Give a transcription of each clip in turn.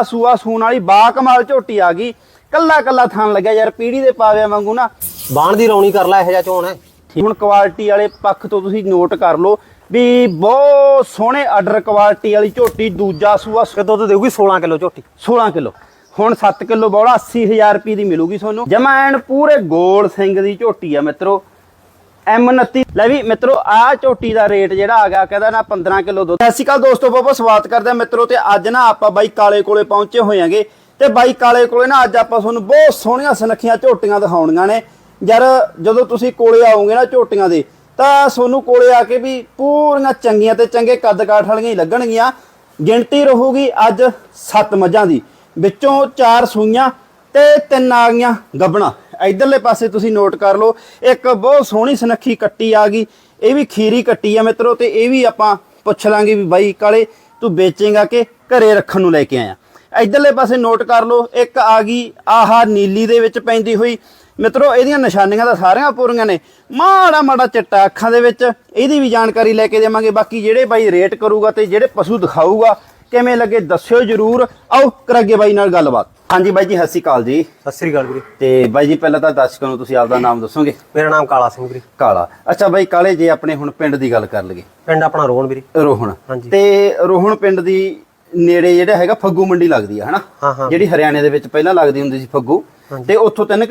ਦੂਜਾ ਸੂਆ ਸੂਣ ਵਾਲੀ ਬਾ ਕਮਾਲ ਝੋਟੀ ਆ ਗਈ। ਕੱਲਾ ਕੱਲਾ ਥਣ ਲੱਗਿਆ ਯਾਰ ਪੀੜੀ ਦੇ ਪਾਵਿਆਂ ਵਾਂਗੂ ਨਾ। ਬਾਣ ਦੀ ਰੌਣੀ ਕਰ ਲੈ ਇਹੋ ਜਿਹਾ ਚੋਣ ਹੈ ਹੁਣ ਕੁਆਲਿਟੀ ਵਾਲੇ ਪੱਖ ਤੋਂ ਤੁਸੀਂ ਨੋਟ ਕਰ ਲਓ ਵੀ ਬਹੁਤ ਸੋਹਣੇ ਆਰਡਰ ਕੁਆਲਿਟੀ ਵਾਲੀ ਝੋਟੀ ਦੂਜਾ ਸੂਆ ਤੇ ਦੁੱਧ ਦੇਊਗੀ? 16 ਕਿਲੋ ਝੋਟੀ। 16 ਕਿਲੋ। ਹੁਣ 7 ਕਿਲੋ ਬੋਲਾ 80000 ਰੁਪਏ ਦੀ ਮਿਲੂਗੀ ਤੁਹਾਨੂੰ। ਜਮਾ ਐਨ ਪੂਰੇ ਗੋਲ ਸਿੰਘ ਦੀ ਝੋਟੀ ਆ ਮਿੱਤਰੋ। M29. ਲੈ ਵੀ ਮਿੱਤਰੋ ਆ ਝੋਟੀ ਦਾ ਰੇਟ ਜਿਹੜਾ ਆ ਗਿਆ, ਕਹਿੰਦਾ ਨਾ 15 ਕਿਲੋ ਦੁੱਧ। ਸਤਿ ਸ਼੍ਰੀ ਅਕਾਲ ਦੋਸਤੋ, ਬਹੁਤ ਬਹੁਤ ਸਵਾਗਤ ਕਰਦੇ ਆ ਮਿੱਤਰੋ, ਤੇ ਅੱਜ ਨਾ ਆਪਾਂ ਬਾਈ ਕਾਲੇ ਕੋਲੇ ਪਹੁੰਚੇ ਹੋਏ ਹੋਇਆਂਗੇ ਤੇ ਬਾਈ ਕਾਲੇ ਕੋਲੇ ਨਾ ਅੱਜ ਆਪਾਂ ਤੁਹਾਨੂੰ ਬਹੁਤ ਸੋਹਣੀਆਂ ਸੁਨੱਖੀਆਂ ਝੋਟੀਆਂ ਦਿਖਾਉਣੀਆਂ ਨੇ। ਯਾਰ, ਜਦੋਂ ਤੁਸੀਂ ਕੋਲੇ ਆਓਗੇ ਨਾ ਝੋਟੀਆਂ ਦੇ, ਤਾਂ ਤੁਹਾਨੂੰ ਕੋਲੇ ਆ ਕੇ ਵੀ ਪੂਰੀਆਂ ਚੰਗੀਆਂ ਤੇ ਚੰਗੇ ਕੱਦ ਕਾਠ ਵਾਲੀਆਂ ਹੀ ਲੱਗਣਗੀਆਂ। ਗਿਣਤੀ ਰਹੂਗੀ ਅੱਜ 7 ਮੱਝਾਂ ਦੀ, ਵਿੱਚੋਂ 4 ਸੂਈਆਂ ਤੇ ਤਿੰਨ ਆ ਗਈਆਂ ਗੱਬਣਾ ਇਧਰਲੇ ਪਾਸੇ ਤੁਸੀਂ ਨੋਟ ਕਰ ਲਓ, ਇੱਕ ਬਹੁਤ ਸੋਹਣੀ ਸੁਨੱਖੀ ਕੱਟੀ ਆ ਗਈ, ਇਹ ਵੀ ਖੀਰੀ ਕੱਟੀ ਆ ਮਿੱਤਰੋ, ਤੇ ਇਹ ਵੀ ਆਪਾਂ ਪੁੱਛ ਲਾਂਗੇ ਵੀ ਬਾਈ ਕਾਲੇ, ਤੂੰ ਵੇਚੇਂਗਾ ਕਿ ਘਰੇ ਰੱਖਣ ਨੂੰ ਲੈ ਕੇ ਆਇਆ? ਇਧਰਲੇ ਪਾਸੇ ਨੋਟ ਕਰ ਲਓ, ਇੱਕ ਆ ਗਈ, ਆਹਾ ਨੀਲੀ ਦੇ ਵਿੱਚ ਪੈਂਦੀ ਹੋਈ। ਮਿੱਤਰੋ, ਇਹਦੀਆਂ ਨਿਸ਼ਾਨੀਆਂ ਤਾਂ ਸਾਰੀਆਂ ਪੂਰੀਆਂ ਨੇ। ਮਾੜਾ ਮਾੜਾ ਚਿੱਟਾ ਅੱਖਾਂ ਦੇ ਵਿੱਚ, ਇਹਦੀ ਵੀ ਜਾਣਕਾਰੀ ਲੈ ਕੇ ਦੇਵਾਂਗੇ। ਬਾਕੀ ਜਿਹੜੇ ਬਾਈ ਰੇਟ ਕਰੂਗਾ ਤੇ ਜਿਹੜੇ ਪਸ਼ੂ ਦਿਖਾਊਗਾ, ਕਿਵੇਂ ਲੱਗੇ ਦੱਸਿਓ ਜਰੂਰ। ਆਓ, ਕਰਾਂਗੇ ਬਾਈ ਨਾਲ ਗੱਲਬਾਤ। ਹਾਂਜੀ ਬਾਈ ਜੀ ਸਤਿ ਸ਼੍ਰੀ ਅਕਾਲ ਜੀ। ਸਤਿ ਸ੍ਰੀ ਅਕਾਲ ਵੀਰੇ। ਤੇ ਬਾਈ ਜੀ ਪਹਿਲਾਂ ਤਾਂ ਦਰਸ਼ਕਾਂ ਨੂੰ ਤੁਸੀਂ ਆਪਦਾ ਨਾਮ ਦੱਸੋਗੇ? ਮੇਰਾ ਨਾਮ ਕਾਲਾ ਸਿੰਘ ਵੀਰੇ। ਕਾਲਾ। ਅੱਛਾ ਬਾਈ ਕਾਲੇ ਜੇ ਆਪਣੇ ਹੁਣ ਪਿੰਡ ਦੀ ਗੱਲ ਕਰ ਲਈਏ। ਪਿੰਡ ਆਪਣਾ ਰੋਹਣ ਵੀਰੇ। ਰੋਹਣ। ਹਾਂਜੀ। ਤੇ ਰੋਹਣ ਪਿੰਡ ਦੀ ਨੇੜੇ ਜਿਹੜਾ ਹੈਗਾ ਫੱਗੂ ਮੰਡੀ ਲੱਗਦੀ ਆ ਹਨਾ? ਹਾਂ। ਜਿਹੜੀ ਹਰਿਆਣੇ ਦੇ ਵਿੱਚ ਪਹਿਲਾਂ ਲੱਗਦੀ ਹੁੰਦੀ ਸੀ ਫੱਗੂ। ਤੇ ਉੱਥੋਂ 3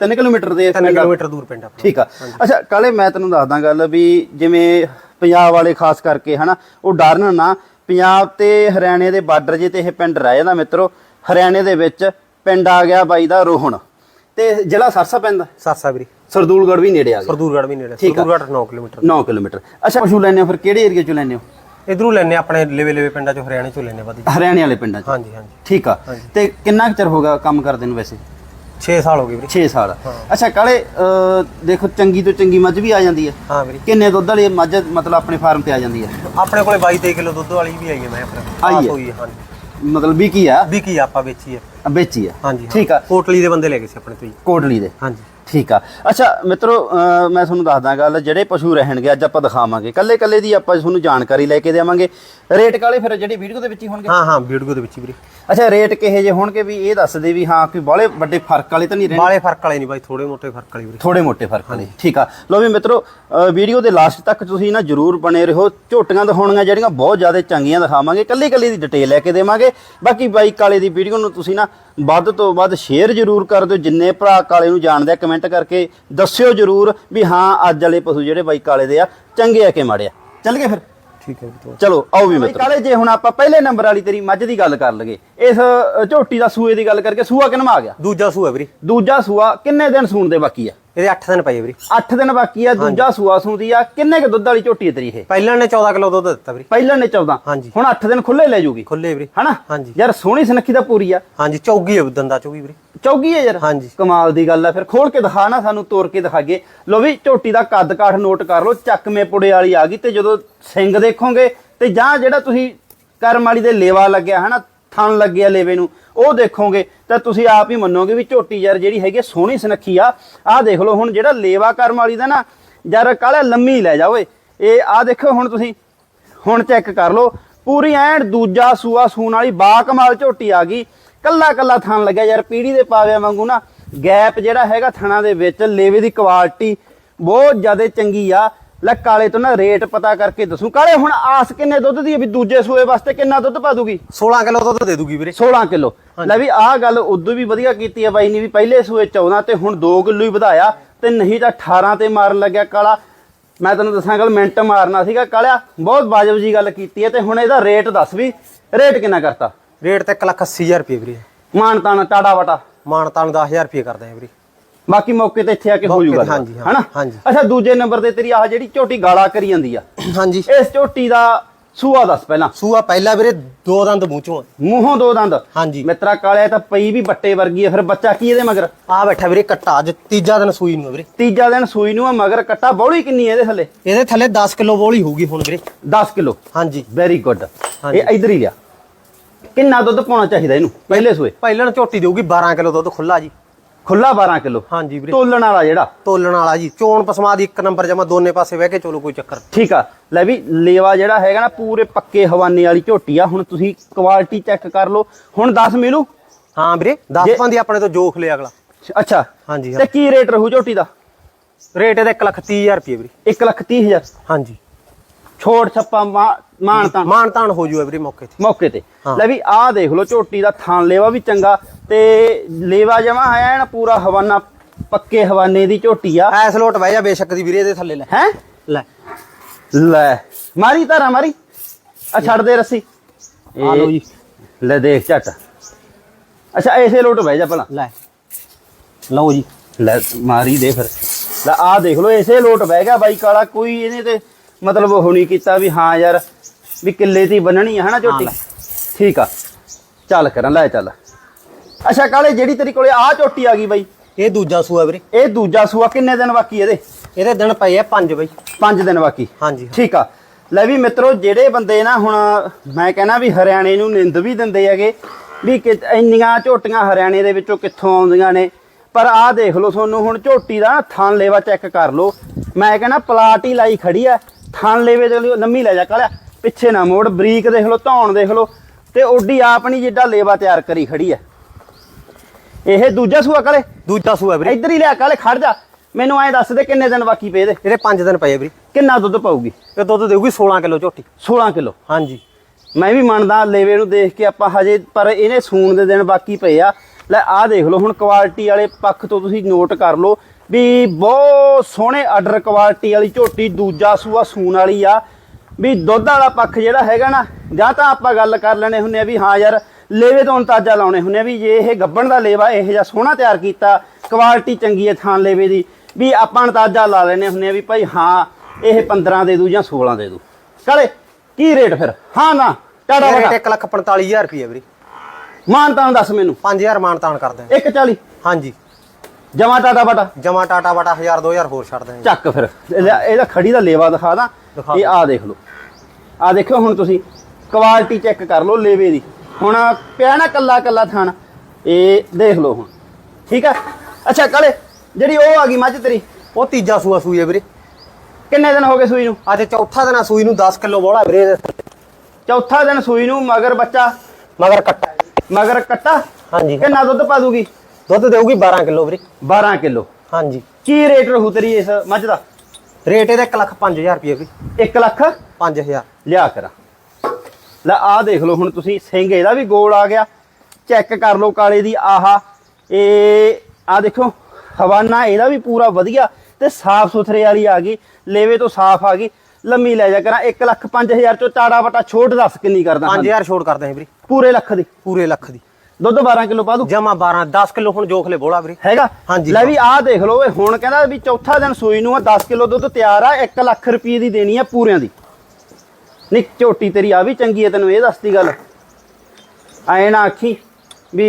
3 ਕਿਲੋਮੀਟਰ ਦੇ 3 ਕਿਲੋਮੀਟਰ ਦੂਰ ਪਿੰਡ ਆਪਣਾ। ਠੀਕ ਆ। ਅੱਛਾ ਕਾਲੇ ਮੈਂ ਤੈਨੂੰ ਦੱਸਦਾ ਗੱਲ ਵੀ ਜਿਵੇਂ ਪੰਜਾਬ ਵਾਲੇ ਖਾਸ ਕਰਕੇ ਹਨਾ ਉਹ ਡਰਨ ਨਾ। ਪੰਜਾਬ ਤੇ ਹਰਿਆਣੇ ਦੇ ਬਾਰਡਰ ਜੇ ਤੇ ਇਹ ਪਿੰਡ ਰਹਿ ਜਾਂਦਾ ਮਿੱਤਰੋ ਹਰਿਆਣੇ ਦੇ ਵਿੱਚ ਪਿੰਡ ਆ ਗਿਆ ਬਾਈ ਦਾ ਰੋਹਣ। ਤੇ ਜ਼ਿਲ੍ਹਾ ਸਰਸਾ ਪੈਂਦਾ? ਸਰਸਾ ਵੀਰੇ। ਸਰਦੂਲਗੜ੍ਹ ਵੀ ਨੇੜੇ ਆ ਗਿਆ। ਸਰਦੂਰਗੜ੍ਹ ਵੀ ਨੇੜੇ ਠੀਕ ਆ। ਸਰਦੂਰਗੜ੍ਹ 9 ਕਿਲੋਮੀਟਰ। 9 ਕਿਲੋਮੀਟਰ। ਅੱਛਾ ਪਸ਼ੂ ਲੈਣੇ ਹੋ ਫਿਰ? ਕਿਹੜੇ ਏਰੀਆ ਚੋਂ ਲੈਣੇ ਹੋ? ਇਧਰੋਂ ਲੈਨੇ ਆਪਣੇ ਲੇਵੇ ਲੇਵੇ ਪਿੰਡਾਂ ਚੋਂ ਹਰਿਆਣੇ ਚੋਂ ਲੈਨੇ ਵਧੀ ਹਰਿਆਣੇ ਵਾਲੇ ਪਿੰਡਾਂ ਚ? ਹਾਂਜੀ ਹਾਂਜੀ। ਠੀਕ ਆ। ਤੇ ਕਿੰਨਾ ਕੁ ਚਿਰ ਹੋ ਗਿਆ ਕੰਮ ਕਰਦੇ ਨੂੰ ਵੈਸੇ? 6 ਸਾਲ ਹੋ ਗਏ ਵੀਰੇ। 6 ਸਾਲ। ਅੱਛਾ ਕਾਲੇ ਅਹ, ਦੇਖੋ ਚੰਗੀ ਤੋਂ ਚੰਗੀ ਮੱਝ ਵੀ ਆ ਜਾਂਦੀ ਹੈ। ਹਾਂ ਵੀਰੇ। ਕਿੰਨੇ ਦੁੱਧ ਵਾਲੀ ਮੱਝ ਮਤਲਬ ਆਪਣੇ ਫਾਰਮ ਤੇ ਆ ਜਾਂਦੀ ਹੈ? ਆਪਣੇ ਕੋਲੇ 22 23 ਕਿਲੋ ਦੁੱਧ ਵਾਲੀ ਵੀ ਆਈ ਹੈ ਮੈਂ ਆਪਣੇ ਆਈ ਪਾਸ ਹੈ? ਹੋਈ ਹੈ ਹਾਂਜੀ। ਮਤਲਬ ਵੀ ਕੀ ਆ? ਵੀ ਕੀ ਆਪਾਂ ਵੇਚੀ ਹੈ ਵੇਚੀ ਆ। ਹਾਂਜੀ ਹਾਂ। ਠੀਕ ਆ। ਕੋਟਲੀ ਦੇ ਬੰਦੇ ਲੈ ਗਏ ਸੀ ਆਪਣੇ ਤੋਂ ਜੀ ਕੋਟਲੀ ਦੇ। ਹਾਂਜੀ। ਠੀਕ ਆ। ਅੱਛਾ ਮਿੱਤਰੋ ਅਹ ਮੈਂ ਤੁਹਾਨੂੰ ਦੱਸਦਾ ਗੱਲ ਜਿਹੜੇ ਪਸ਼ੂ ਰਹਿਣਗੇ ਅੱਜ ਆਪਾਂ ਦਿਖਾਵਾਂਗੇ। ਕੱਲੇ ਕੱਲੇ ਦੀ ਆਪਾਂ ਤੁਹਾਨੂੰ ਜਾਣਕਾਰੀ ਲੈ ਕੇ ਦੇਵਾਂਗੇ। ਰੇਟ ਕਾਲੇ ਫਿਰ ਜਿਹੜੀ ਵੀਡੀਓ ਦੇ ਵਿੱਚ ਹੀ ਹੋਣਗੇ। ਹਾਂ ਹਾਂ ਵੀਡੀਓ ਦੇ ਵਿੱਚ ਹੀ ਵੀਰੇ। ਅੱਛਾ ਰੇਟ ਕਿਹੇ ਜੇ ਹੋਣਗੇ ਵੀ ਇਹ ਦੱਸ ਦੇ ਵੀ ਹਾਂ ਕੋਈ ਬਾਹਲੇ ਵੱਡੇ ਫ਼ਰਕ ਵਾਲੇ ਤਾਂ ਨਹੀਂ ਰਹਿਣੇ? ਬਾਲੇ ਫ਼ਰਕ ਵਾਲੇ ਨਹੀਂ ਬਾਈ ਥੋੜੇ ਮੋਟੇ ਫ਼ਰਕ ਵਾਲੇ ਵੀਰੇ। ਥੋੜੇ ਮੋਟੇ ਫ਼ਰਕ ਵਾਲੇ ਠੀਕ ਆ। ਲੋ ਵੀ ਮਿੱਤਰੋ ਵੀਡੀਓ ਦੇ ਲਾਸਟ ਤੱਕ ਤੁਸੀਂ ਨਾ ਜਰੂਰ ਬਣੇ ਰਹੋ। ਝੋਟੀਆਂ ਦਿਖਾਉਣੀਆਂ ਜਿਹੜੀਆਂ ਬਹੁਤ ਜ਼ਿਆਦਾ ਚੰਗੀਆਂ ਦਿਖਾਵਾਂਗੇ ਕੱਲੀ ਕੱਲੀ ਦੀ ਡਿਟੇਲ ਲੈ ਕੇ ਦੇਵਾਂਗੇ। ਬਾਕੀ ਬਾਈ ਕਾਲੇ ਦੀ ਵੀਡੀਓ ਨੂੰ ਤੁਸੀਂ ਨਾ ਵੱਧ ਤੋਂ ਵੱਧ ਸ਼ੇਅਰ ਜਰੂਰ ਕਰ ਦਿਓ। ਜਿੰਨੇ ਭਰਾ ਕਾਲੇ ਨੂੰ ਜਾਣਦੇ ਆ ਕਮੈਂਟ ਕਰਕੇ ਦੱਸਿਓ ਜਰੂਰ ਵੀ ਹਾਂ ਅੱਜ ਵਾਲੇ ਪਸ਼ੂ ਜਿਹੜੇ ਬਾਈ ਕਾਲੇ ਦੇ ਆ ਚੰਗੇ ਆ ਕਿ ਮਾੜੇ ਆ। ਚੱਲ ਗਏ ਫਿਰ। ਠੀਕ ਹੈ ਵੀਰੇ ਚਲੋ ਆਓ ਵੀ ਮਿੱਤਰੋ। ਕਾਲੇ ਜੇ ਹੁਣ ਆਪਾਂ ਪਹਿਲੇ ਨੰਬਰ ਵਾਲੀ ਤੇਰੀ ਮੱਝ ਦੀ ਗੱਲ ਕਰ ਲਈਏ। ਇਸ ਝੋਟੀ ਦਾ ਸੂਏ ਦੀ ਗੱਲ ਕਰਕੇ ਸੂਆ ਕਿੰਨਾ ਆ ਗਿਆ? ਦੂਜਾ ਸੂਆ ਵੀਰੇ। ਦੂਜਾ ਸੂਆ ਕਿੰਨੇ ਦਿਨ ਸੂਣ ਦੇ ਬਾਕੀ ਆ? ਇਹਦੇ 8 ਦਿਨ ਪਏ ਵੀਰੇ। 8 ਦਿਨ ਬਾਕੀ ਆ ਦੂਜਾ ਸੂਆ ਸੂਦੀ ਆ ਕਿੰਨੇ ਕ ਦੁੱਧ ਵਾਲੀ ਝੋਟੀ ਹੈ ਤੇਰੀ ਇਹ? ਪਹਿਲਾਂ ਨੇ 14 ਕਿਲੋ ਦੁੱਧ ਦਿੱਤਾ ਵੀਰੇ। ਪਹਿਲਾਂ ਨੇ 14 ਹਾਂਜੀ। ਹੁਣ 8 ਦਿਨ ਖੁੱਲੇ ਲੈ ਜੂਗੀ। ਖੁੱਲੇ ਵੀਰੇ। ਹਨਾ? ਹਾਂਜੀ। ਯਾਰ ਸੋਹਣੀ ਸੁਨੱਖੀ ਦਾ ਪੂਰੀ ਆ। ਹਾਂਜੀ ਚੌਗੀ ਹੈ ਦੰਦਾ ਚੌਗੀ ਵੀਰੇ। ਚੌਗੀ ਹੈ ਯਾਰ। ਹਾਂਜੀ। ਕਮਾਲ ਦੀ ਗੱਲ ਆ। ਫਿਰ ਖੋਲ ਕੇ ਦਿਖਾ ਨਾ ਸਾਨੂੰ ਤੋੜ ਕੇ ਦਿਖਾਗੇ ਲੋ ਵੀ ਝੋਟੀ ਦਾ ਕੱਦ ਕਾਠ ਨੋਟ ਕਰ ਲਓ ਚੱਕਵੇਂ ਪੁੜੇ ਵਾਲੀ ਆ ਗਈ ਤੇ ਜਦੋਂ ਸਿੰਘ ਦੇਖੋਗੇ ਤੇ ਜਾਂ ਜਿਹੜਾ ਤੁਸੀਂ ਕਰਮ ਵਾਲੀ ਦੇ ਲੇਵਾ ਲੱਗਿਆ ਹਨਾ ਥਣ ਲੱਗਿਆ ਲੇਵੇ ਨੂੰ। ਉਹ ਦੇਖੋਗੇ ਤਾਂ ਤੁਸੀਂ ਆਪ ਹੀ ਮੰਨੋਗੇ ਵੀ ਝੋਟੀ ਯਾਰ ਜਿਹੜੀ ਹੈਗੀ ਆ, ਸੋਹਣੀ ਸੁਨੱਖੀ ਆ। ਆਹ ਦੇਖ ਲਓ ਹੁਣ ਜਿਹੜਾ ਲੇਵਾ ਕਰਮ ਵਾਲੀ ਦਾ ਨਾ ਯਾਰ ਕਾਲੇ ਲੰਮੀ ਲੈ ਜਾ ਓਏ। ਇਹ ਆਹ ਦੇਖੋ ਹੁਣ ਤੁਸੀਂ ਹੁਣ ਚੈੱਕ ਕਰ ਲਓ। ਪੂਰੀ ਐਨ ਦੂਜਾ ਸੂਆ ਸੂਣ ਵਾਲੀ ਬਾ ਕਮਾਲ ਝੋਟੀ ਆ ਗਈ। ਕੱਲਾ ਕੱਲਾ ਥਣ ਲੱਗਿਆ ਯਾਰ ਪੀੜੀ ਦੇ ਪਾਵਿਆਂ ਵਾਂਗੂ ਨਾ। ਗੈਪ ਜਿਹੜਾ ਹੈਗਾ ਥਣਾ ਦੇ ਵਿੱਚ ਲੇਵੇ ਦੀ ਕੁਆਲਿਟੀ ਬਹੁਤ ਜ਼ਿਆਦਾ ਚੰਗੀ ਆ। ਲੈ ਕਾਲੇ ਤੋਂ ਨਾ ਰੇਟ ਪਤਾ ਕਰਕੇ ਦੱਸੂ। ਕਾਲੇ ਹੁਣ ਆਸ ਕਿੰਨੇ ਦੁੱਧ ਦੀ ਵੀ ਦੂਜੇ ਸੂਏ ਵਾਸਤੇ ਕਿੰਨਾ ਦੁੱਧ ਪਾ ਦੂਗੀ? 16 ਕਿਲੋ ਦੁੱਧ ਦੇ ਦੂਗੀ ਵੀਰੇ। 16 ਕਿਲੋ। ਲੈ ਵੀ ਆਹ ਗੱਲ ਉਦੋਂ ਵੀ ਵਧੀਆ ਕੀਤੀ ਆ ਬਾਈ ਨੇ ਵੀ ਪਹਿਲੇ ਸੂਏ 14 ਤੇ ਹੁਣ 2 ਕਿਲੋ ਹੀ ਵਧਾਇਆ ਤੇ ਨਹੀਂ ਤਾਂ 18 ਤੇ ਮਾਰਨ ਲੱਗਿਆ ਕਾਲਾ। ਮੈਂ ਤੈਨੂੰ ਦੱਸਾਂ ਗੱਲ ਮਿੰਟ ਮਾਰਨਾ ਸੀਗਾ ਕਾਲਿਆ। ਬਹੁਤ ਵਾਜਬ ਜੀ ਗੱਲ ਕੀਤੀ ਹੈ ਤੇ ਹੁਣ ਇਹਦਾ ਰੇਟ ਦੱਸ ਵੀ ਰੇਟ ਕਿੰਨਾ ਕਰਤਾ? ਰੇਟ ਤੇ 1 ਲੱਖ 80000 ਰੁਪਏ ਵੀਰੇ। ਮਾਨ ਤਾਨ ਟਾੜਾ ਵਟਾ। ਮਾਨ ਤਾਨ 10000 ਰੁਪਏ ਕਰਦੇ ਆ ਵੀਰੇ। ਬਾਕੀ ਮੌਕੇ ਤੇ ਇੱਥੇ ਆ ਕੇ ਹੋ ਤੇ, ਹਾਂਜੀ, ਹਾਂ, ਹਾਂਜੀ। ਅੱਛਾ ਦੂਜੇ ਨੰਬਰ ਤੇ ਤੇਰੀ ਆਹ ਜਿਹੜੀ ਝੋਟੀ ਗਾਲਾ ਕਰੀ ਜਾਂਦੀ ਆ। ਹਾਂਜੀ। ਇਸ ਝੋਟੀ ਦਾ ਸੂਆ ਦੱਸ ਪਹਿਲਾਂ। ਸੂਆ ਪਹਿਲਾ ਵੀਰੇ ਦੋ ਦੰਦ ਮੂੰਹ ਚੋਂ। ਮੂੰਹੋਂ ਦੋ ਦੰਦ। ਹਾਂਜੀ। ਮਿੱਤਰਾ ਕਾਲਿਆ ਤਾਂ ਪਈ ਵੀ ਬੱਟੇ ਵਰਗੀ ਆ ਫਿਰ ਬੱਚਾ ਕੀ ਇਹਦੇ ਮਗਰ? ਆ ਬੈਠਾ ਵੀਰੇ ਕੱਟਾ ਅੱਜ ਤੀਜਾ ਦਿਨ ਸੂਈ ਨੂੰ ਆ ਵੀਰੇ। ਤੀਜਾ ਦਿਨ ਸੂਈ ਨੂੰ ਆ ਮਗਰ ਕੱਟਾ ਬੌਲੀ ਕਿੰਨੀ ਇਹਦੇ ਥੱਲੇ? ਇਹਦੇ ਥੱਲੇ 10 ਕਿਲੋ ਬੋਲੀ ਹੋਊਗੀ ਹੁਣ ਵੀਰੇ। 10 ਕਿਲੋ? ਹਾਂਜੀ। ਵੈਰੀ ਗੁੱਡ ਹਾਂਜੀ। ਇਹ ਇਧਰ ਹੀ ਲਿਆ ਕਿੰਨਾ ਦੁੱਧ ਪਾਉਣਾ ਚਾਹੀਦਾ ਇਹਨੂੰ ਪਹਿਲੇ ਸੂਏ? ਪਹਿਲਾਂ ਝੋਟੀ ਦੇਊਗੀ 12 ਕਿਲੋ ਦੁੱਧ ਖੁੱਲਾ ਜੀ। ਖੁੱਲਾ 12 ਕਿਲੋ। ਹਾਂਜੀ ਵੀਰੇ। ਤੋਲਣ ਵਾਲਾ ਜਿਹੜਾ। ਤੋਲਣ ਵਾਲਾ ਜੀ ਚੋਣ ਪਸਮਾ ਦੀ ਇੱਕ ਨੰਬਰ ਜਮਾ ਦੋਨੇ ਪਾਸੇ ਬਹਿ ਕੇ ਚਲੋ ਕੋਈ ਚੱਕਰ ਠੀਕ ਆ। ਲੈ ਵੀ ਲੇਵਾ ਜਿਹੜਾ ਹੈਗਾ ਨਾ ਪੂਰੇ ਪੱਕੇ ਹਵਾਨੇ ਵਾਲੀ ਝੋਟੀ ਆ। ਹੁਣ ਤੁਸੀਂ ਕੁਆਲਿਟੀ ਚੈੱਕ ਕਰ ਲਓ। ਹੁਣ 10 ਮਿਲੂ? ਹਾਂ ਵੀਰੇ 10 ਪਾਂਦੀ ਆਪਣੇ ਤੋਂ ਜੋਖ ਲਿਆ ਅਗਲਾ। ਅੱਛਾ। ਹਾਂਜੀ ਤੇ ਕੀ ਰੇਟ ਰਹੂ ਝੋਟੀ ਦਾ? ਰੇਟ ਇਹਦਾ 1 ਲੱਖ 30 ਹਜ਼ਾਰ ਰੁਪਏ ਵੀਰੇ। 1 ਲੱਖ 30 ਹਜ਼ਾਰ। ਹਾਂਜੀ। ਛੋੜ ਛੱਪਾ ਮਾ- ਮਾਣ ਤਾਂ ਮਾਨ ਤਾਨ ਹੋ ਜੂਗਾ ਵੀਰੇ ਮੌਕੇ ਤੇ। ਮੌਕੇ ਤੇ। ਲੈ ਵੀ ਆਹ ਦੇਖ ਲਓ ਝੋਟੀ ਦਾ ਥਾਂ ਲੇਵਾ ਵੀ ਚੰਗਾ। ਤੇ ਲੇਵਾ ਜਮਾ ਹੈ ਨਾ ਪੂਰਾ ਹਵਾਨਾ ਪੱਕੇ ਹਵਾਨੇ ਦੀ ਝੋਟੀ ਆ। ਐਸ ਲੋਟ ਬਹਿ ਜਾ ਬੇਸ਼ੱਕ ਦੀ ਵੀਰੇ ਇਹਦੇ ਥੱਲੇ ਲੈ। ਹੈ? ਲੈ। ਲੈ। ਮਾਰੀ ਧਾਰਾ ਮਾਰੀ। ਆ ਛੱਡ ਦੇ ਰੱਸੀ। ਆ ਲਓ ਜੀ। ਲੈ ਦੇਖ ਝੱਟ। ਅੱਛਾ ਐਸੇ ਲੋਟ ਬਹਿ ਜਾ ਭਲਾ। ਲੈ। ਲਓ ਜੀ। ਲੈ ਮਾਰੀ ਦੇ ਫਿਰ। ਲੈ ਆਹ ਦੇਖ ਲਓ ਐਸੇ ਲੋਟ ਬਹਿ ਗਿਆ ਬਾਈ ਕਾਲਾ। ਕੋਈ ਇਹਨੇ ਤੇ ਮਤਲਬ ਉਹ ਨਹੀਂ ਕੀਤਾ ਵੀ ਹਾਂ ਯਾਰ ਵੀ ਕਿੱਲੇ ਹੀ ਬੰਨਣੀ ਆ ਹਨਾ ਝੋਟੀ। ਠੀਕ ਆ। ਚੱਲ ਕਰਾਂ ਲੈ ਚੱਲ। ਅੱਛਾ ਕਾਲੇ ਜਿਹੜੀ ਤੇਰੀ ਕੋਲੇ ਆਹ ਝੋਟੀ ਆ ਗਈ ਬਾਈ। ਇਹ ਦੂਜਾ ਸੂਆ ਵੀਰੇ। ਇਹ ਦੂਜਾ ਸੂਆ ਕਿੰਨੇ ਦਿਨ ਬਾਕੀ ਇਹਦੇ? ਇਹਦੇ ਦਿਨ ਪਏ ਆ 5 ਬਈ। 5 ਦਿਨ ਬਾਕੀ। ਹਾਂਜੀ। ਠੀਕ ਆ। ਲੈ ਵੀ ਮਿੱਤਰੋ ਜਿਹੜੇ ਬੰਦੇ ਨਾ ਹੁਣ ਮੈਂ ਕਹਿੰਦਾ ਵੀ ਹਰਿਆਣੇ ਨੂੰ ਨਿੰਦ ਵੀ ਦਿੰਦੇ ਹੈਗੇ ਵੀ ਇੰਨੀਆਂ ਝੋਟੀਆਂ ਹਰਿਆਣੇ ਦੇ ਵਿੱਚੋਂ ਕਿੱਥੋਂ ਆਉਂਦੀਆਂ ਨੇ। ਪਰ ਆਹ ਦੇਖ ਲਓ ਤੁਹਾਨੂੰ ਹੁਣ ਝੋਟੀ ਦਾ ਥਣ ਲੇਵਾ ਚੈੱਕ ਕਰ ਲਓ। ਮੈਂ ਕਹਿੰਦਾ ਪਲਾਟ ਹੀ ਲਾਈ ਖੜੀ ਆ। ਥਣ ਲੇਵੇ ਦੇ ਲਈ ਲੰਮੀ ਲੈ ਜਾ ਕਾਲਿਆ। ਪਿੱਛੇ ਨਾ ਮੋੜ ਬਰੀਕ ਦੇਖ ਲਓ ਧੌਣ ਦੇਖ ਲਓ। ਤੇ ਓਡੀ ਆਪ ਨਹੀਂ ਜਿੱਡਾ ਲੇਵਾ ਤਿਆਰ ਕਰੀ ਖੜੀ ਆ ਇਹ ਦੂਜਾ ਸੂਆ ਕਾਲੇ? ਦੂਜਾ ਸੂਆ ਵੀਰੇ। ਇੱਧਰ ਹੀ ਲਿਆ ਕਾਲੇ ਖੜ ਜਾ। ਮੈਨੂੰ ਐਂ ਦੱਸ ਦੇ ਕਿੰਨੇ ਦਿਨ ਬਾਕੀ ਪਏ ਇਹਦੇ? ਇਹਦੇ 5 ਦਿਨ ਪਏ ਆ ਵੀਰੇ। ਕਿੰਨਾ ਦੁੱਧ ਪਾਊਗੀ? ਇਹ ਦੁੱਧ ਦੇਊਗੀ 16 ਕਿਲੋ ਝੋਟੀ। 16 ਕਿਲੋ? ਹਾਂਜੀ। ਮੈਂ ਵੀ ਮੰਨਦਾ ਲੇਵੇ ਨੂੰ ਦੇਖ ਕੇ ਆਪਾਂ ਹਜੇ ਪਰ ਇਹਨੇ ਸੂਣ ਦੇ ਦਿਨ ਬਾਕੀ ਪਏ ਆ। ਲੈ ਆਹ ਦੇਖ ਲਓ ਹੁਣ ਕੁਆਲਿਟੀ ਵਾਲੇ ਪੱਖ ਤੋਂ ਤੁਸੀਂ ਨੋਟ ਕਰ ਲਓ। ਵੀ ਬਹੁਤ ਸੋਹਣੇ ਆਰਡਰ ਕੁਆਲਿਟੀ ਵਾਲੀ ਝੋਟੀ ਦੂਜਾ ਸੂਆ ਸੂਣ ਵਾਲੀ ਆ। ਵੀ ਦੁੱਧ ਵਾਲਾ ਪੱਖ ਜਿਹੜਾ ਹੈਗਾ ਨਾ ਜਾਂ ਤਾਂ ਆਪਾਂ ਗੱਲ ਕਰ ਲੈਣੇ ਹੁੰਨੇ ਆ ਵੀ ਹਾਂ ਯਾਰ ਲੇਵੇ ਤੋਂ ਅੰਤਾਜਾ ਲਾਉਣੇ ਹੁੰਨੇ ਆ ਵੀ ਜੇ ਇਹ ਗੱਬਣ ਦਾ ਲੇਵਾ ਇਹ ਜਿਹਾ ਸੋਹਣਾ ਤਿਆਰ ਕੀਤਾ ਕੁਆਲਿਟੀ ਚੰਗੀ ਹੈ ਥਾਂ ਲੇਵੇ ਦੀ ਵੀ ਆਪਾਂ ਅੰਤਾਜਾ ਲਾ ਲੈਣੇ ਹੁੰਨੇ ਆ ਵੀ ਭਾਈ ਹਾਂ ਇਹ 15 ਦੇ ਦੂ ਜਾਂ 16 ਦੇ ਦੂ। ਕਾਲੇ ਕੀ ਰੇਟ ਫਿਰ? ਹਾਂ ਨਾ ਟਾੜਾ ਰੇਟ 1 ਲੱਖ 45000 ਰੁਪਏ ਵੀਰੇ। ਮਾਨਤਾਨ ਦੱਸ ਮੈਨੂੰ। 5000 ਮਾਨ ਤਾਨ ਕਰ ਦਾਂਗੇ 140 ਹਾਂਜੀ। ਜਮਾ ਟਾਟਾ ਬਟਾ। ਜਮਾ ਟਾਟਾ ਵਾਟਾ 1000 2000 ਹੋਰ ਛੱਡ ਦਾਂਗੇ ਚੱਕ ਫਿਰ। ਇਹਦਾ ਇਹਦਾ ਖੜੀ ਦਾ ਲੇਵਾ ਦਿਖਾ ਦਾਂ। ਦਿਖਾ ਇਹ ਆ ਦੇਖ ਲਓ। ਆ ਦੇਖਿਓ ਹੁਣ ਤੁਸੀਂ। ਕੁਆਲਿਟੀ ਚੈੱਕ ਕਰ ਲਓ ਲੇਵੇ ਦੀ। ਹੁਣ ਪਿਆ ਨਾ ਕੱਲਾ ਕੱਲਾ ਥਣ। ਇਹ ਦੇਖ ਲਓ ਹੁਣ। ਠੀਕ ਆ? ਅੱਛਾ ਕਾਲੇ ਜਿਹੜੀ ਉਹ ਆ ਗਈ ਮੱਝ ਤੇਰੀ? ਉਹ ਤੀਜਾ ਸੂਆ ਸੂਈ ਹੈ ਵੀਰੇ। ਕਿੰਨੇ ਦਿਨ ਹੋ ਗਏ ਸੂਈ ਨੂੰ? ਅੱਜ ਚੌਥਾ ਦਿਨ ਆ ਸੂਈ ਨੂੰ 10 ਕਿਲੋ ਬੋਲਾ ਵੀਰੇ। ਚੌਥਾ ਦਿਨ ਸੂਈ ਨੂੰ ਮਗਰ ਬੱਚਾ। ਮਗਰ ਕੱਟਾ। ਮਗਰ ਕੱਟਾ? ਹਾਂਜੀ। ਕਿੰਨਾ ਦੁੱਧ ਪਾ ਦੂਗੀ? ਦੁੱਧ ਦੇਊਗੀ 12 ਕਿਲੋ ਵੀਰੇ। 12 ਕਿਲੋ। ਹਾਂਜੀ। ਕੀ ਰੇਟ ਰਹੂ ਤੇਰੀ ਇਸ ਮੱਝ ਦਾ? ਰੇਟ ਇਹਦਾ 1 ਲੱਖ 5000 ਰੁਪਏ ਵੀਰੇ। 1 ਲੱਖ? 5000 ਲਿਆ ਕਰਾਂ। ਲੈ ਆਹ ਦੇਖ ਲਓ ਹੁਣ ਤੁਸੀਂ ਸਿੰਘ ਇਹਦਾ ਵੀ ਗੋਲ ਆ ਗਿਆ। ਚੈੱਕ ਕਰ ਲਓ ਕਾਲੇ ਦੀ ਆਹਾ। ਇਹ ਆ ਦੇਖੋ ਹਵਾਨਾ ਇਹਦਾ ਵੀ ਪੂਰਾ ਵਧੀਆ ਤੇ ਸਾਫ਼ ਸੁਥਰੇ ਵਾਲੀ ਆ ਗਈ ਲੇਵੇ ਤੋਂ ਸਾਫ਼ ਆ ਗਈ। ਲੰਮੀ ਲੈ ਜਾ ਕਰਾਂ 1 ਲੱਖ 5000 ਚੋਂ ਚਾੜਾ ਵਟਾ ਛੋਟ ਦੱਸ ਕਿੰਨੀ ਕਰਦਾ ਸਾਨੂੰ? 5000 ਛੋੜ ਕਰ ਦਾਂਗੇ ਵੀਰੇ। ਪੂਰੇ ਲੱਖ ਦੀ। ਪੂਰੇ ਲੱਖ ਦੀ। ਦੁੱਧ 12 ਕਿਲੋ ਪਾ ਦੂ। ਜਮਾ 12 10 ਕਿਲੋ ਹੁਣ ਜੋਖ ਲੈ ਬੋਲਾ ਵੀਰੇ। ਹੈਗਾ? ਹਾਂਜੀ। ਲੈ ਵੀ ਆਹ ਦੇਖ ਲਓ ਇਹ ਹੁਣ ਕਹਿੰਦਾ ਵੀ ਚੌਥਾ ਦਿਨ ਸੂਈ ਨੂੰ ਆ 10 ਕਿਲੋ ਦੁੱਧ ਤਿਆਰ ਆ 1 ਲੱਖ ਰੁਪਏ ਦੀ ਦੇਣੀ ਆ ਪੂਰਿਆਂ ਦੀ। ਨਹੀਂ ਝੋਟੀ ਤੇਰੀ ਆ ਵੀ ਚੰਗੀ ਹੈ ਤੈਨੂੰ ਇਹ ਦੱਸਦੀ ਗੱਲ। ਐ ਨਾ ਆਖੀ ਵੀ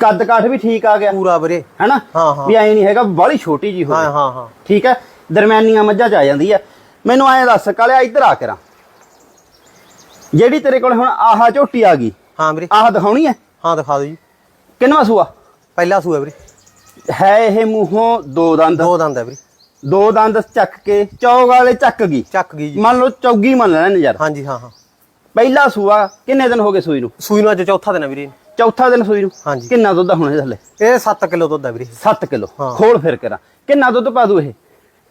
ਕੱਦ ਕਾਠ ਵੀ ਠੀਕ ਆ ਗਿਆ। ਪੂਰਾ ਵੀਰੇ। ਹੈਨਾ? ਹਾਂ, ਹਾਂ। ਵੀ ਐ ਨਹੀਂ ਹੈਗਾ ਬਾਹਲੀ ਛੋਟੀ ਜੀ ਹਾਂ ਹੋਵੇ। ਹਾਂ ਹਾਂ ਠੀਕ ਹੈ ਦਰਮਿਆਨੀਆਂ ਮੱਝਾਂ ਚ ਆ ਜਾਂਦੀ ਹੈ ਮੈਨੂੰ ਐਂ ਦੱਸ ਕਾਲਿਆ ਇੱਧਰ ਆ ਕਰਾਂ। ਜਿਹੜੀ ਤੇਰੇ ਕੋਲ ਹੁਣ ਆਹ ਝੋਟੀ ਆ ਗਈ ਹਾਂ ਵੀਰੇ। ਆਹ ਦਿਖਾਉਣੀ ਹੈ? ਹਾਂ ਦਿਖਾ ਦਿਓ ਜੀ। ਕਿੰਨਵਾ ਸੂਆ? ਪਹਿਲਾ ਸੂਆ ਵੀਰੇ। ਹੈ ਇਹ ਮੂੰਹੋਂ ਦੋ ਦੰਦ। ਦੋ ਦੰਦ ਹੈ ਵੀਰੇ। ਦੋ ਦੰਦ ਚੱਕ ਕੇ ਚੌਗ ਵਾਲੇ ਚੱਕ ਗਈ। ਚੱਕ ਗਈ ਜੀ। ਮੰਨ ਲਓ ਚੌਗੀ ਮੰਨ ਲੈਣਾ ਯਾਰ ਹਾਂਜੀ ਹਾਂ ਹਾਂ। ਪਹਿਲਾ ਸੂਆ ਕਿੰਨੇ ਦਿਨ ਹੋ ਗਏ ਸੂਈ ਨੂੰ? ਸੂਈ ਨੂੰ ਅੱਜ ਚੌਥਾ ਦਿਨ ਹੈ ਵੀਰੇ। ਚੌਥਾ ਦਿਨ ਸੂਈ ਨੂੰ? ਹਾਂਜੀ। ਕਿੰਨਾ ਦੁੱਧ ਹੁਣ ਇਹਦੇ ਥੱਲੇ? ਇਹ 7 ਕਿਲੋ ਦੁੱਧ ਹੈ ਵੀਰੇ। 7 ਕਿਲੋ। ਖੋਲ ਫਿਰ ਕਰਾਂ। ਕਿੰਨਾ ਦੁੱਧ ਪਾ ਦੂ ਇਹ?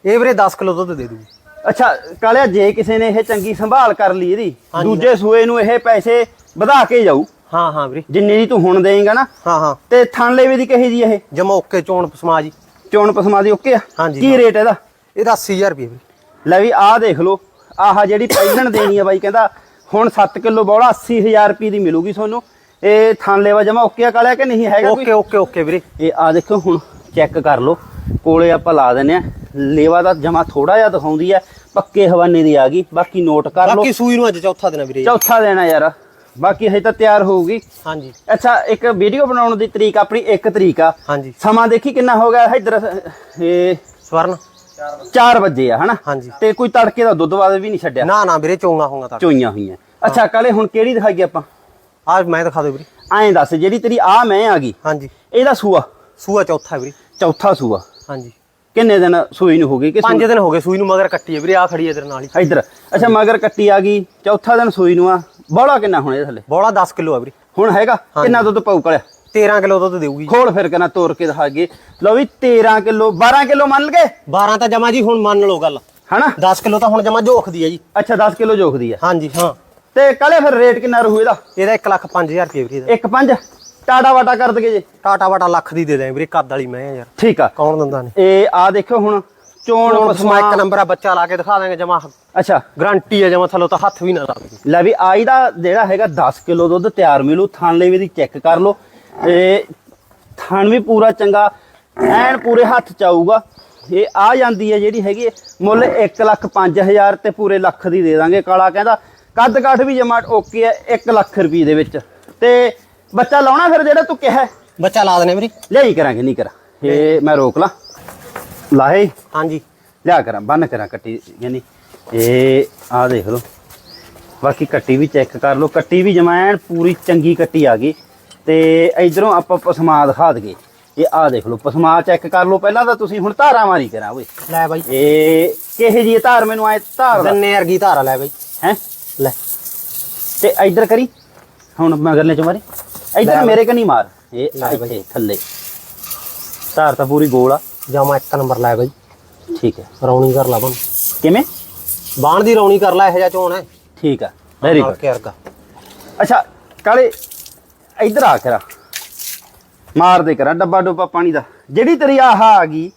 ਇਹ ਵੀਰੇ 10 ਕਿਲੋ ਦੁੱਧ ਦੇ ਦੂਗੀ ਅੱਛਾ ਕਾਲਿਆ ਜੇ ਕਿਸੇ ਨੇ ਇਹ ਚੰਗੀ ਸੰਭਾਲ ਕਰ ਲਈ ਇਹਦੀ। ਦੂਜੇ ਸੂਏ ਨੂੰ ਇਹ ਪੈਸੇ ਵਧਾ ਕੇ ਜਾਊ। ਹਾਂ ਹਾਂ ਵੀਰੇ। ਜਿੰਨੇ ਦੀ ਤੂੰ ਹੁਣ ਦੇਂਗਾ ਨਾ ਹਾਂ ਹਾਂ। ਤੇ ਥਣ ਲੇਵੇ ਦੀ ਕਹੀ ਜੀ ਇਹ? ਜਮਾ ਓਕੇ ਚੋਣ ਪਸਮਾ ਜੀ। ਚੋਣ ਪਸਮਾ ਦੀ ਓਕੇ ਆ? ਕੀ। ਰੇਟ ਇਹਦਾ? ਇਹਦਾ 80000 ਰੁਪਏ ਵੀਰੇ। ਲੈ ਵੀ ਆਹ ਦੇਖ ਲਓ ਆਹ ਜਿਹੜੀ ਪਹਿਲਣ ਦੇਣੀ ਆ ਬਾਈ ਕਹਿੰਦਾ ਹੁਣ 7 ਕਿਲੋ ਬੌੜਾ 80000 ਰੁਪਏ ਦੀ ਮਿਲੂਗੀ ਤੁਹਾਨੂੰ। ਇਹ ਥਣ ਲੇਵਾ ਜਮਾ ਓਕੇ ਆ ਕਾਲਿਆ ਕਿ ਨਹੀਂ ਹੈਗਾ ਓਕੇ ਓਕੇ ਓਕੇ ਵੀਰੇ। ਇਹ ਆ ਦੇਖੋ ਹੁਣ ਚੈੱਕ ਕਰ ਲਓ। ਕੋਲੇ ਆਪਾਂ ਲਾ ਦਿੰਨੇ ਆ ਲੇਵਾ ਦਾ ਜਮਾ ਥੋੜਾ ਜਿਹਾ ਦਿਖਾਉਂਦੀ ਆ ਪੱਕੇ ਹਵਾਨੇ ਦੀ ਆ ਗਈ। ਬਾਕੀ ਨੋਟ ਕਰ ਲਓ। ਬਾਕੀ ਸੂਈ ਨੂੰ ਅੱਜ ਚੌਥਾ ਹੈ ਵੀਰੇ। ਚੌਥਾ ਦੇਣਾ ਯਾਰ। ਬਾਕੀ ਹਜੇ ਤਾਂ ਤਿਆਰ ਹੋਊਗੀ। ਹਾਂਜੀ। ਅੱਛਾ ਇੱਕ ਵੀਡੀਓ ਬਣਾਉਣ ਦੀ ਤਰੀਕ ਆਪਣੀ ਇੱਕ ਤਰੀਕ ਆ। ਹਾਂਜੀ। ਸਮਾਂ ਦੇਖੀ ਕਿੰਨਾ ਹੋ ਗਿਆ ਇੱਧਰ ਇਹ ਸਵਰਨ। 4 ਵਜੇ ਆ ਹਨਾ? ਹਾਂਜੀ। ਤੇ ਕੋਈ ਤੜਕੇ ਦਾ ਦੁੱਧ ਵਾਦ ਵੀ ਨਹੀਂ ਛੱਡਿਆ। ਨਾ ਨਾ ਵੀਰੇ ਚੋਂਗਾ ਹੋਊਗਾ ਤਾਂ ਚੋਈਆਂ ਹੋਈਆਂ। ਅੱਛਾ ਕਾਲੇ ਹੁਣ ਕਿਹੜੀ ਦਿਖਾਈਏ ਆਪਾਂ? ਆ ਮੈਂ ਦਿਖਾ ਦਿਓ ਵੀਰੇ। ਐਂ ਦੱਸ ਜਿਹੜੀ ਤੇਰੀ ਆ ਮੈਂ ਆ ਗਈ। ਹਾਂਜੀ। ਇਹਦਾ ਸੂਆ? ਸੂਆ ਚੌਥਾ ਵੀਰੇ। ਚੌਥਾ ਸੂਆ। ਹਾਂਜੀ। ਕਿੰਨੇ ਦਿਨ ਸੂਈ ਨੂੰ ਹੋ ਗਈ ਕਿ ਪੰਜ ਦਿਨ ਹੋ ਗਏ ਸੂਈ ਨੂੰ ਮਗਰ ਕੱਟੀ ਹੈ ਵੀਰੇ ਆ ਖੜੀ ਹੈ ਨਾਲ ਹੀ। ਇੱਧਰ। ਅੱਛਾ ਮਗਰ ਕੱਟੀ ਆ ਗਈ ਚੌਥਾ ਦਿਨ ਸੂਈ ਨੂੰ ਆ। ਬੋਲਾ ਕਿੰਨਾ ਹੁਣ ਇਹਦੇ ਥੱਲੇ? ਬੋਲਾ 10 ਕਿਲੋ ਆ ਵੀਰੇ। ਹੁਣ ਹੈਗਾ? ਕਿੰਨਾ ਦੁੱਧ ਪਾਉ ਕਲਿਆ 13 ਕਿਲੋ ਦੁੱਧ ਦੇਊਗੀ। ਖੋਲ ਫਿਰ ਕਿੰਨਾ ਤੋੜ ਕੇ ਦਿਖਾ ਗਏ ਲਓ ਵੀ 13 ਕਿਲੋ 12 ਕਿਲੋ ਮੰਨ ਲਗੇ? 12 ਤਾਂ ਜਮਾ ਜੀ ਹੁਣ ਮੰਨ ਲਓ ਗੱਲ। ਹਨਾ? 10 ਕਿਲੋ ਤਾਂ ਹੁਣ ਜਮਾ ਜੋਖਦੀ ਆ ਜੀ। ਅੱਛਾ 10 ਕਿਲੋ ਜੋਖਦੀ ਆ। ਹਾਂਜੀ ਹਾਂ। ਤੇ ਕਾਲੇ ਫਿਰ ਰੇਟ ਕਿੰਨਾ ਰਹੂ ਇਹਦਾ? ਇਹਦਾ 1 ਲੱਖ 5000 ਰੁਪਏ ਵੀਰੇ ਦਾ 1.5 ਟਾਟਾ ਵਾਟਾ ਕਰ ਦਗੇ ਜੇ। ਟਾਟਾ ਵਾਟਾ ਲੱਖ ਦੀ ਦੇ ਦੇ ਵੀਰੇ ਕੱਦ ਵਾਲੀ ਮੈਂ ਯਾਰ। ਠੀਕ ਆ। ਕੌਣ ਦਿੰਦਾ ਨੇ ਇਹ ਆ ਦੇਖੋ ਹੁਣ ਚੋਣ ਪਸਮਾ ਇੱਕ ਨੰਬਰ ਆ ਬੱਚਾ ਲਾ ਕੇ ਦਿਖਾ ਦਾਂਗੇ ਜਮਾ। ਅੱਛਾ। ਗਰੰਟੀ ਹੈ ਜਮਾ ਥੱਲੋਂ ਤਾਂ ਹੱਥ ਵੀ ਨਾ ਲਾ ਲੈ ਵੀ ਆਈ ਦਾ ਜਿਹੜਾ ਹੈਗਾ 10 ਕਿਲੋ ਦੁੱਧ ਤਿਆਰ ਮਿਲੂ ਥਣ ਲਈ ਵੀ ਦੀ ਚੈੱਕ ਕਰ ਲਓ। ਇਹ ਥਣ ਵੀ ਪੂਰਾ ਚੰਗਾ ਐਨ ਪੂਰੇ ਹੱਥ ਚ ਆਊਗਾ। ਇਹ ਆ ਜਾਂਦੀ ਹੈ ਜਿਹੜੀ ਹੈਗੀ ਮੁੱਲ 1 ਲੱਖ 5000 ਤੇ ਪੂਰੇ ਲੱਖ ਦੀ ਦੇ ਦਾਂਗੇ ਕਾਲਾ ਕਹਿੰਦਾ। ਕੱਦ ਕਾਠ ਵੀ ਜਮਾ ਓਕੇ ਹੈ 1 ਲੱਖ ਰੁਪਏ ਦੇ ਵਿੱਚ। ਤੇ ਬੱਚਾ ਲਾਉਣਾ ਫਿਰ ਜਿਹੜਾ ਤੂੰ ਕਿਹਾ। ਬੱਚਾ ਲਾ ਦਨੇ ਵੀਰੇ। ਲਿਆਈ ਕਰਾਂਗੇ ਨਹੀਂ ਕਰਾਂ। ਇਹ ਮੈਂ ਰੋਕ ਲਾਂ। ਲਾਹੇ? ਹਾਂਜੀ। ਲਿਆ ਕਰਾਂ ਬੰਨ ਕਰਾਂ ਕੱਟੀ ਯਾਨੀ ਇਹ ਆ ਦੇਖ ਲਓ। ਬਾਕੀ ਕੱਟੀ ਵੀ ਚੈੱਕ ਕਰ ਲਓ। ਕੱਟੀ ਵੀ ਜਮਾਇਣ ਪੂਰੀ ਚੰਗੀ ਕੱਟੀ ਆ ਗਈ। ਤੇ ਇਧਰੋਂ ਆਪਾਂ ਪਸਮਾ ਦਿਖਾ ਦਈਏ। ਇਹ ਆ ਦੇਖ ਲਓ ਪਸਮਾ ਚੈੱਕ ਕਰ ਲਓ। ਪਹਿਲਾਂ ਤਾਂ ਤੁਸੀਂ ਹੁਣ ਧਾਰਾ ਮਾਰੀ ਕਰਾਂ ਓਏ। ਲੈ ਬਾਈ। ਇਹ ਕਿਹੇ ਜੀ ਧਾਰ ਮੈਨੂੰ ਆਏ ਧਾਰ ਦਾ? ਦੰਨੇ ਵਰਗੀ ਧਾਰਾ ਲੈ ਬਾਈ। ਹੈ? ਲੈ। ਤੇ ਇਧਰ ਕਰੀ। ਹੁਣ ਮਗਰਲੇ ਚ ਮਾਰੀ। ਇਧਰ ਮੇਰੇ ਕਨੀ ਮਾਰ। ਇਹ। ਇੱਥੇ ਥੱਲੇ। ਧਾਰ ਤਾਂ ਪੂਰੀ ਗੋਲ ਆ। ਜਮਾ ਇੱਕ ਨੰਬਰ ਲੈ ਬਾਈ। ਠੀਕ ਹੈ। ਰੌਣੀ ਕਰ ਲਾ ਬਣ। ਕਿਵੇਂ? ਬਾਣ ਦੀ ਰੌਣੀ ਕਰ ਲੈ ਇਹੋ ਜਿਹਾ ਚੋਣ ਹੈ। ਠੀਕ ਆ। ਵੈਰੀ ਗੁੱਡ ਕੇ। ਵਰਗਾ ਅੱਛਾ ਕਾਲੇ ਇੱਧਰ ਆ ਕਰਾ। ਮਾਰ ਦੇ ਕਰਾਂ ਡੱਬਾ ਡੁੱਬਾ ਪਾਣੀ ਦਾ। ਜਿਹੜੀ ਤੇਰੀ ਆਹ ਆ ਗਈ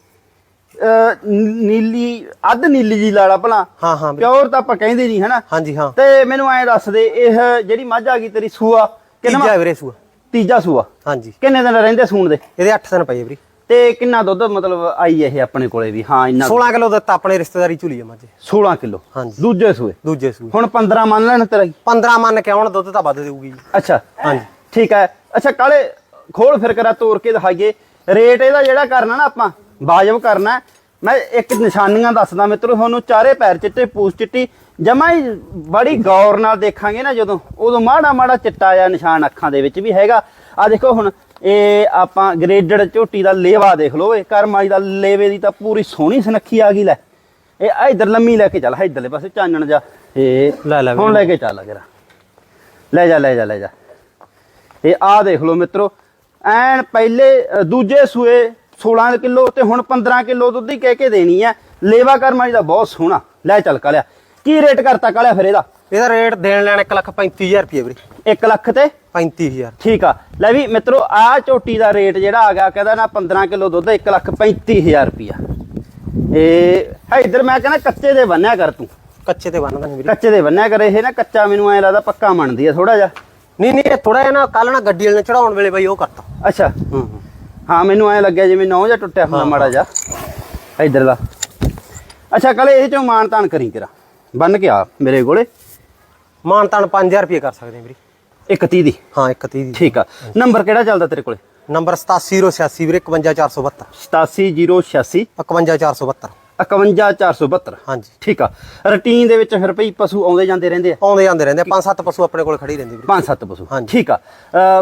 ਨੀਲੀ ਅੱਧ ਨੀਲੀ ਜੀ ਲਾਲਾ ਭਲਾ। ਹਾਂ ਹਾਂ। ਪਿਓਰ ਤਾਂ ਆਪਾਂ ਕਹਿੰਦੇ ਨਹੀਂ ਹਨਾ? ਹਾਂਜੀ ਹਾਂ। ਤੇ ਮੈਨੂੰ ਐਂ ਦੱਸ ਦੇ ਇਹ ਜਿਹੜੀ ਮੱਝ ਆ ਗਈ ਤੇਰੀ ਸੂਆ ਕਿੰਨਾ ਵੀਰੇ ਸੂਆ। ਤੀਜਾ ਸੂਆ? ਹਾਂਜੀ। ਕਿੰਨੇ ਦਿਨ ਰਹਿੰਦੇ ਸੂਣ ਦੇ? ਇਹਦੇ 8 ਦਿਨ ਪਏ ਵੀਰੇ। ਤੇ ਕਿੰਨਾ ਦੁੱਧ ਮਤਲਬ ਆਈ ਇਹ ਆਪਣੇ ਕੋਲੇ ਵੀ? ਹਾਂ ਇੰਨਾ 16 ਕਿਲੋ ਦਿੱਤਾ ਆਪਣੇ ਰਿਸ਼ਤੇਦਾਰੀ ਝੁਲੀ ਆ ਮਾਝੇ। 16 ਕਿਲੋ। ਹਾਂਜੀ। ਦੂਜੇ ਸੂਏ? ਦੂਜੇ ਸੂਏ। ਹੁਣ 15 ਮੰਨ ਲੈਣ ਤੇਰਾ ਜੀ 15 ਮੰਨ ਕੇ ਆਉਣ ਦੁੱਧ ਤਾਂ ਵੱਧ ਦੇਊਗੀ ਅੱਛਾ। ਹਾਂਜੀ। ਠੀਕ ਹੈ। ਅੱਛਾ ਕਾਲੇ ਖੋਲ ਫਿਰ ਕਰਾ ਤੋੜ ਕੇ ਦਿਖਾਈਏ। ਰੇਟ ਇਹਦਾ ਜਿਹੜਾ ਕਰਨਾ ਨਾ ਆਪਾਂ ਵਾਜਬ ਕਰਨਾ। ਮੈਂ ਇੱਕ ਨਿਸ਼ਾਨੀਆਂ ਦੱਸਦਾ ਮਿੱਤਰੋ ਤੁਹਾਨੂੰ ਚਾਰੇ ਪੈਰ ਚਿੱਟੇ ਪੂਛ ਚਿੱਟੀ। ਜਮਾ ਹੀ ਬੜੀ ਗੌਰ ਨਾਲ ਦੇਖਾਂਗੇ ਨਾ ਜਦੋਂ ਉਦੋਂ ਮਾੜਾ ਮਾੜਾ ਚਿੱਟਾ ਜਿਹਾ ਨਿਸ਼ਾਨ ਅੱਖਾਂ ਦੇ ਵਿੱਚ ਵੀ ਹੈਗਾ। ਆ ਦੇਖੋ ਹੁਣ ਇਹ ਆਪਾਂ ਗ੍ਰੇਡਡ ਝੋਟੀ ਦਾ ਲੇਵਾ ਦੇਖ ਲਓ ਇਹ ਕਰਮਾਈ ਦਾ ਲੇਵੇ ਦੀ ਤਾਂ ਪੂਰੀ ਸੋਹਣੀ ਸੁਨੱਖੀ ਆ ਗਈ ਲੈ। ਇਹ ਆ ਇਧਰ ਲੰਮੀ ਲੈ ਕੇ ਚੱਲ ਇਧਰਲੇ ਪਾਸੇ ਚਾਨਣ ਜਾ। ਇਹ ਲੈ ਲੈ ਹੁਣ ਲੈ ਕੇ ਚੱਲ ਅਗਰ ਲੈ ਜਾ ਲੈ ਜਾ ਲੈ ਜਾ। ਇਹ ਆ ਦੇਖ ਲਓ ਮਿੱਤਰੋ ਐਨ ਪਹਿਲੇ ਦੂਜੇ ਸੂਏ 16 ਕਿਲੋ ਤੇ ਹੁਣ 15 ਕਿਲੋ ਦੁੱਧ ਹੀ ਕਹਿ ਕੇ ਦੇਣੀ ਹੈ ਲੇਵਾ ਕਰਮਾਈ ਦਾ ਬਹੁਤ ਸੋਹਣਾ। ਲੈ ਚੱਲ ਕਾਲਿਆ। ਕੀ ਰੇਟ ਕਰਤਾ ਕਾਲਿਆ ਫਿਰ ਇਹਦਾ? ਇਹਦਾ ਰੇਟ ਦੇਣ ਲੈਣ 1 ਲੱਖ 35000 ਰੁਪਏ ਵੀਰੇ। 1 ਲੱਖ ਤੇ? 35000 ਠੀਕ ਆ। ਲੈ ਵੀ ਮਿੱਤਰੋ ਆ ਝੋਟੀ ਦਾ ਰੇਟ ਜਿਹੜਾ ਆ ਗਿਆ ਕਹਿੰਦਾ ਨਾ 15 ਕਿਲੋ ਦੁੱਧ 1 ਲੱਖ 35000 ਰੁਪਿਆ ਇਹ ਹੈ ਇਧਰ ਮੈਂ ਕਹਿੰਦਾ ਕੱਚੇ ਦੇ ਬੰਨਿਆ ਕਰ ਤੂੰ। ਕੱਚੇ ਤੇ ਬੰਨਦਾ ਨਹੀਂ ਵੀਰੇ। ਕੱਚੇ ਦੇ ਬੰਨਿਆ ਕਰ ਇਹ ਨਾ ਕੱਚਾ ਮੈਨੂੰ ਐ ਲੱਗਦਾ ਪੱਕਾ ਮੰਨਦੀ ਆ ਥੋੜਾ ਜਿਹਾ। ਨਹੀਂ ਨਹੀਂ ਥੋੜਾ ਜਿਹਾ ਨਾ ਕੱਲ ਨਾ ਗੱਡੀ ਵਾਲੇ ਨੇ ਚੜਾਉਣ ਵੇਲੇ ਬਾਈ ਉਹ ਕਰਤਾ। ਅੱਛਾ। ਹੂੰ ਹੂੰ। ਮੈਨੂੰ ਐ ਲੱਗਿਆ ਜਿਵੇਂ ਨੌ ਜਾਂ ਟੁੱਟਿਆ ਹੁੰਦਾ ਹਾਂ, ਮਾੜਾ ਜਿਹਾ। ਇਧਰ ਦਾ ਅੱਛਾ ਕਲੇ ਇਹ ਚੋਂ ਮਾਨ ਤਾਨ ਕਰੀ ਕਰਾ। ਬੰਨ ਕੇ ਆ ਮੇਰੇ ਕੋਲੇ। ਮਾਨ ਤਾਨ 5000 ਰੁਪਏ ਕਰ ਸਕਦੇ ਵੀਰੇ। 130 ਦੀ? ਹਾਂ 31 ਦੀ। ਠੀਕ ਆ। ਨੰਬਰ ਕਿਹੜਾ ਚੱਲਦਾ ਤੇਰੇ ਕੋਲੇ? ਨੰਬਰ 87086 ਵੀਰੇ 51472 87086 51472 51472 ਹਾਂਜੀ। ਠੀਕ ਆ। ਰੂਟੀਨ ਦੇ ਵਿੱਚ ਫਿਰ ਭਈ ਪਸ਼ੂ ਆਉਂਦੇ ਜਾਂਦੇ ਰਹਿੰਦੇ ਆ? ਆਉਂਦੇ ਜਾਂਦੇ ਰਹਿੰਦੇ ਆ, ਪੰਜ ਸੱਤ ਪਸ਼ੂ ਆਪਣੇ ਕੋਲ ਖੜੀ ਰਹਿੰਦੇ ਵੀਰੇ। ਪੰਜ ਸੱਤ ਪਸ਼ੂ। ਹਾਂਜੀ। ਠੀਕ ਆ।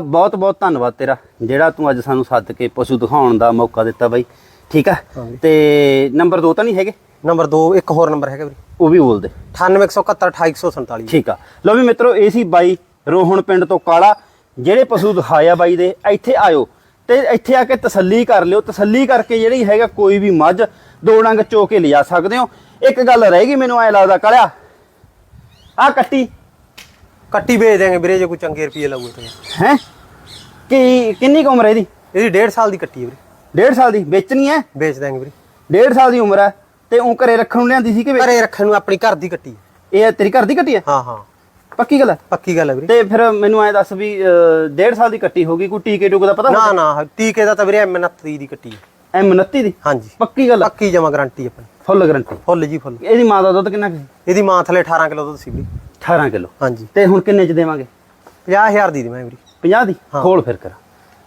ਬਹੁਤ ਬਹੁਤ ਧੰਨਵਾਦ ਤੇਰਾ ਜਿਹੜਾ ਤੂੰ ਅੱਜ ਸਾਨੂੰ ਸੱਦ ਕੇ ਪਸ਼ੂ ਦਿਖਾਉਣ ਦਾ ਮੌਕਾ ਦਿੱਤਾ ਬਾਈ। ਠੀਕ ਆ। ਤੇ ਨੰਬਰ 2 ਤਾਂ ਨਹੀਂ ਹੈਗੇ? ਨੰਬਰ 2 ਇੱਕ ਹੋਰ ਨੰਬਰ ਹੈਗਾ ਵੀਰੇ। ਉਹ ਵੀ ਬੋਲ ਦੇ 98171 2847 ਠੀਕ ਆ। ਲਓ ਵੀ ਮਿੱਤਰੋ ਇਹ ਸੀ ਬਾਈ ਰੋਹਣ ਪਿੰਡ ਤੋਂ ਕਾਲਾ ਜਿਹੜੇ ਪਸ਼ੂ ਦਿਖਾਇਆ ਬਾਈ ਦੇ ਇੱਥੇ ਆਇਓ। ਤੇ ਇੱਥੇ ਆ ਕੇ ਤਸੱਲੀ ਕਰ ਲਿਓ। ਤਸੱਲੀ ਕਰਕੇ ਜਿਹੜੀ ਹੈਗਾ ਕੋਈ ਵੀ ਮੱਝ ਦੋ ਡੰਗ ਚੋ ਕੇ ਲਿਜਾ ਸਕਦੇ ਹੋ। ਇੱਕ ਗੱਲ ਰਹਿ ਗਈ ਮੈਨੂੰ ਐ ਲੱਗਦਾ ਕਾਲਿਆ। ਆ ਕੱਟੀ। ਕੱਟੀ ਵੇਚ ਦੇਂਗੇ ਵੀਰੇ ਜੇ ਕੋਈ ਚੰਗੇ ਰੁਪਏ ਲਾਊਗਾ ਤਾਂ। ਹੈ? ਕੀ ਕਿੰਨੀ ਕੁ ਉਮਰ ਹੈ ਇਹਦੀ? ਇਹਦੀ 1.5 ਸਾਲ ਦੀ ਕੱਟੀ ਹੈ ਵੀਰੇ। ਡੇਢ ਸਾਲ ਦੀ ਵੇਚਣੀ ਹੈ ਵੇਚ ਦੇਂਗੇ ਵੀਰੇ। ਡੇਢ ਸਾਲ ਦੀ ਉਮਰ ਹੈ ਤੇ ਉਹ ਘਰੇ ਰੱਖਣ ਨੂੰ ਲਿਆਂਦੀ ਸੀ ਕਿ ਵੇ- ਘਰੇ ਰੱਖਣ ਨੂੰ ਆਪਣੀ ਘਰ ਦੀ ਕੱਟੀ ਹੈ ਇਹ ਤੇਰੀ ਘਰ ਦੀ ਕੱਟੀ ਹੈ ਹਾਂ ਹਾਂ। ਪੱਕੀ ਗੱਲ ਹੈ ਪੱਕੀ ਗੱਲ ਹੈ ਵੀਰੇ। ਤੇ ਫਿਰ ਮੈਨੂੰ ਐ ਦੱਸ ਵੀ ਡੇਢ ਸਾਲ ਦੀ ਕੱਟੀ ਹੋਗੀ ਕੋਈ ਟੀਕੇ ਟੂਕੇ ਦਾ ਪਤਾ ਨਾ ਨਾ ਟੀਕੇ ਦਾ ਤਾਂ ਵੀਰੇ M29 ਦੀ ਕੱਟੀ ਹੈ ਐਮ 29 ਦੀ? ਹਾਂਜੀ। ਪੱਕੀ ਗੱਲ ਪੱਕੀ ਜਮਾ ਗਾਰੰਟੀ ਆਪਣੀ। Full guarantee. ਫੁੱਲ ਜੀ ਫੁੱਲ। ਇਹਦੀ ਮਾਂ ਦਾ ਦੁੱਧ ਕਿੰਨਾ ਕੁ ਸੀ? ਇਹਦੀ ਮਾਂ ਥਲੇ 18 ਕਿਲੋ ਦੁੱਧ ਸੀ ਵੀਰੇ। 18 ਕਿਲੋ। ਹਾਂਜੀ। ਤੇ ਹੁਣ ਕਿੰਨੇ ਚ ਦੇਵਾਂਗੇ? 50000 ਦੀ ਦੀ ਮੈਂ ਵੀਰੇ। 50 ਦੀ। ਖੋਲ ਫਿਰ ਕਰ।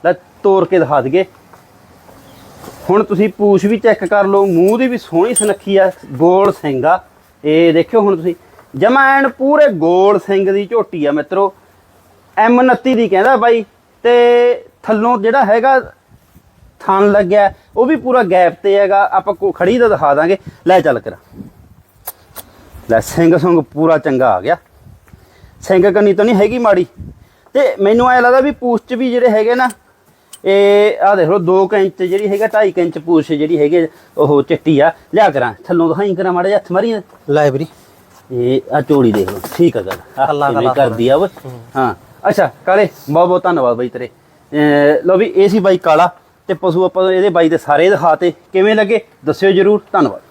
ਲੈ ਤੋੜ ਕੇ ਦਿਖਾ ਦਈਏ। ਹੁਣ ਤੁਸੀਂ ਪੂਛ ਵੀ ਚੈੱਕ ਕਰ ਲਓ, ਮੂੰਹ ਦੀ ਵੀ ਸੋਹਣੀ ਸੁਨੱਖੀ ਆ, ਗੋਲ ਸਿੰਘ ਆ। ਇਹ ਦੇਖਿਓ ਹੁਣ ਤੁਸੀਂ। ਜਮਾ ਐਨ ਪੂਰੇ ਗੋਲ ਸਿੰਘ ਦੀ ਝੋਟੀ ਆ ਮਿੱਤਰੋ। ਐਮ 29 ਦੀ ਕਹਿੰਦਾ ਬਾਈ, ਤੇ ਥੱਲੋਂ ਜਿਹੜਾ ਹੈਗਾ ਥਣ ਲੱਗਿਆ, ਉਹ ਵੀ ਪੂਰਾ ਗੈਪ ਤੇ ਹੈਗਾ। ਆਪਾਂ ਕੋ ਖੜੀ ਦਾ ਦਿਖਾ ਦਾਂਗੇ। ਲੈ ਚੱਲ ਕਰ। ਲੈ, ਸਿੰਘ ਸੰਗ ਪੂਰਾ ਚੰਗਾ ਆ ਗਿਆ। ਸਿੰਘ ਕੰਨੀ ਤਾਂ ਨਹੀਂ ਹੈਗੀ ਮਾੜੀ। ਤੇ ਮੈਨੂੰ ਐ ਲੱਗਦਾ ਵੀ ਪੂਛ ਚ ਵੀ ਜਿਹੜੇ ਹੈਗੇ ਨਾ ਇਹ ਆ ਦੇਖ ਲਓ 2 ਇੰਚ ਜਿਹੜੀ ਹੈਗਾ 2.5 ਇੰਚ ਪੂਛ ਜਿਹੜੀ ਹੈਗੇ ਉਹ ਚਿੱਟੀ ਆ। ਲਿਆ ਕਰਾਂ ਥੱਲੋਂ ਦਿਖਾਈ ਕਰਾਂ ਮਾੜੇ ਜਿਹੇ ਹੱਥ ਮਾਰੀ ਲੈ ਵੀਰੇ ਇਹ ਆ ਚੋੜੀ ਦੇਖ ਲਓ ਠੀਕ ਆ ਗੱਲ। ਆਹ ਕੱਲਾ ਕਰਦੀ ਆ ਓਏ। ਹਾਂ। ਅੱਛਾ ਕਾਲੇ ਬਹੁਤ ਬਹੁਤ ਧੰਨਵਾਦ ਬਾਈ ਤੇਰੇ। ਲਓ ਵੀ ਇਹ ਸੀ ਬਾਈ ਕਾਲਾ ਤੇ ਪਸ਼ੂ ਆਪਾਂ ਇਹਦੇ ਬਾਈ ਦੇ ਸਾਰੇ ਦਿਖਾਤੇ। ਕਿਵੇਂ ਲੱਗੇ? ਦੱਸਿਓ ਜਰੂਰ ਧੰਨਵਾਦ।